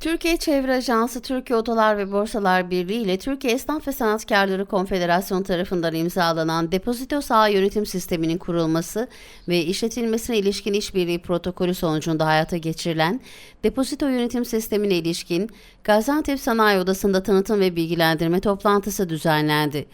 Türkiye Çevre Ajansı, Türkiye Odalar ve Borsalar Birliği ile Türkiye Esnaf ve Sanatkarları Konfederasyonu tarafından imzalanan depozito saha yönetim sisteminin kurulması ve işletilmesine ilişkin işbirliği protokolü sonucunda hayata geçirilen depozito yönetim sistemine ilişkin Gaziantep Sanayi Odası'nda tanıtım ve bilgilendirme toplantısı düzenlendi.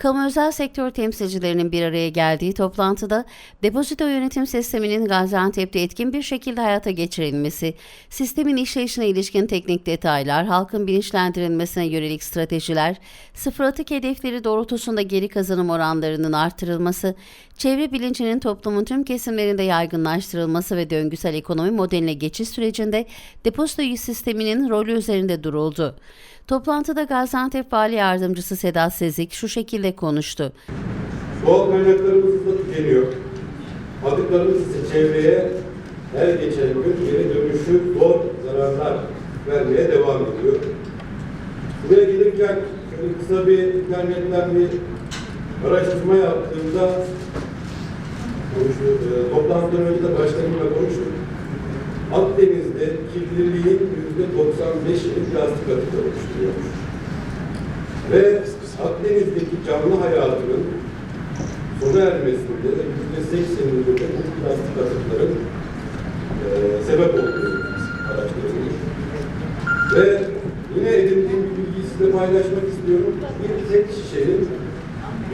Kamu özel sektör temsilcilerinin bir araya geldiği toplantıda depozito yönetim sisteminin Gaziantep'te etkin bir şekilde hayata geçirilmesi, sistemin işleyişine ilişkin teknik detaylar, halkın bilinçlendirilmesine yönelik stratejiler, sıfır atık hedefleri doğrultusunda geri kazanım oranlarının artırılması, çevre bilincinin toplumun tüm kesimlerinde yaygınlaştırılması ve döngüsel ekonomi modeline geçiş sürecinde depozito sisteminin rolü üzerinde duruldu. Toplantıda Gaziantep Vali Yardımcısı Sedat Sezik şu şekilde konuştu. Doğal kaynaklarımız hızla tükeniyor. Atıklarımız ise çevreye her geçen gün geri dönüşü zor zararlar vermeye devam ediyor. Buraya gelirken şöyle kısa bir internetten bir araştırma yaptığımda konuştu, e, toplantıdan önce de başkanımla konuştuk. Akdeniz'de kirliliğin yüzde 95'ini plastik atıklar oluşturuyormuş. Ve Akdeniz'deki canlı hayatının sona ermesinde de yüzde sekseninde de bu plastik atıkların e, sebep olduğu araştırılmış. Ve yine edindiğim bir bilgiyi size paylaşmak istiyorum. Bir tek şişenin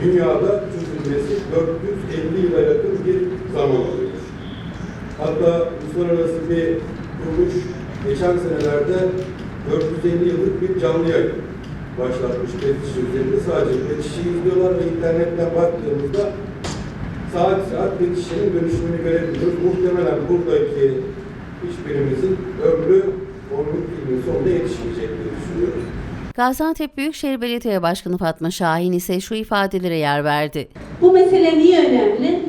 dünyada çözülmesi 450 yıla yakın bir zaman alıyormuş. Hatta uluslararası bir kuruluş geçen senelerde 450 yıllık bir canlı yayın başlatmış şişe üzerinde. Sadece şişeyi izliyorlar ve internetten baktığımızda saat saat pet şişenin dönüşümünü görebiliyoruz. Muhtemelen buradaki hiçbirimizin ömrü onun filmin sonunda yetişmeyecek diye düşünüyoruz. Gaziantep Büyükşehir Belediye Başkanı Fatma Şahin ise şu ifadelere yer verdi. Bu mesele niye önemli?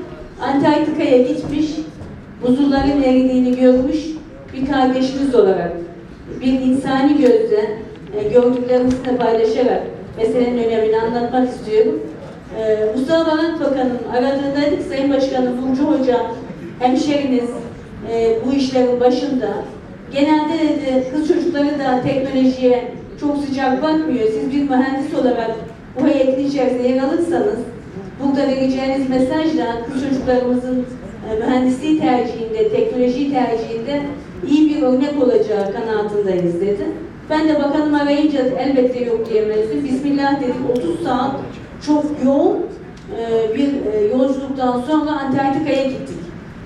Antarktika'ya gitmiş, buzulların eridiğini görmüş bir kardeşimiz olarak bir insani gözle e, gördüklerimizi paylaşarak meselenin önemini anlatmak istiyorum. E, Mustafa Barat Bakan'ın aradığındaydık. Sayın Başkanım Burcu Hocam hemşeriniz e, bu işlerin başında. Genelde dedi, kız çocukları da teknolojiye çok sıcak bakmıyor. Siz bir mühendis olarak bu heyetin içerisinde yer alırsanız burada vereceğiniz mesajla kız çocuklarımızın mühendisliği tercihinde, teknoloji tercihinde iyi bir örnek olacağı kanaatindeniz dedi. Ben de bakanım arayınca elbette yok diyemezdim. Bismillah dedik 30 saat çok yoğun e, bir e, yolculuktan sonra Antarktika'ya gittik.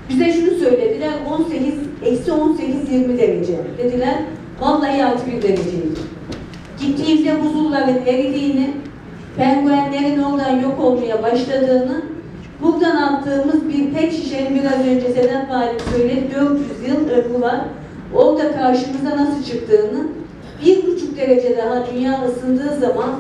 Bize şunu söylediler 18, eksi 18-20 derece dediler. Vallahi artı bir dereceydi. Gittiğimde buzulların eridiğini, penguenlerin oradan yok olmaya başladığını, buradan attığımız bir pet şişenin biraz önce Sedat Valim söyledi, 400 yıl ömrü var. Orada karşımıza nasıl çıktığını, bir buçuk derece daha dünya ısındığı zaman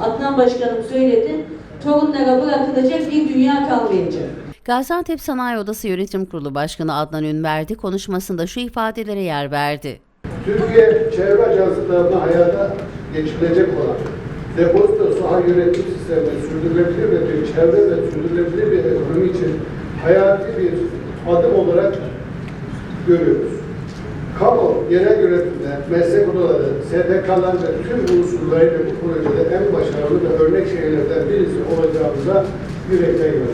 Adnan Başkanım söyledi, torunlara bırakılacak bir dünya kalmayacak. Gaziantep Sanayi Odası Yönetim Kurulu Başkanı Adnan Ünverdi konuşmasında şu ifadelere yer verdi. Türkiye Çevre Ajansı tarafından hayata geçirilecek olan depozito saha yönetim sisteminin sürdürülebilir ve bir çevre ve sürdürülebilir bir ekonomi için hayati bir adım olarak görüyoruz. Kamu, genel yönetimde, meslek odaları, STK'lar ve tüm unsurlarıyla bu projede en başarılı ve örnek şehirlerden birisi olacağımıza yürekten inanıyoruz.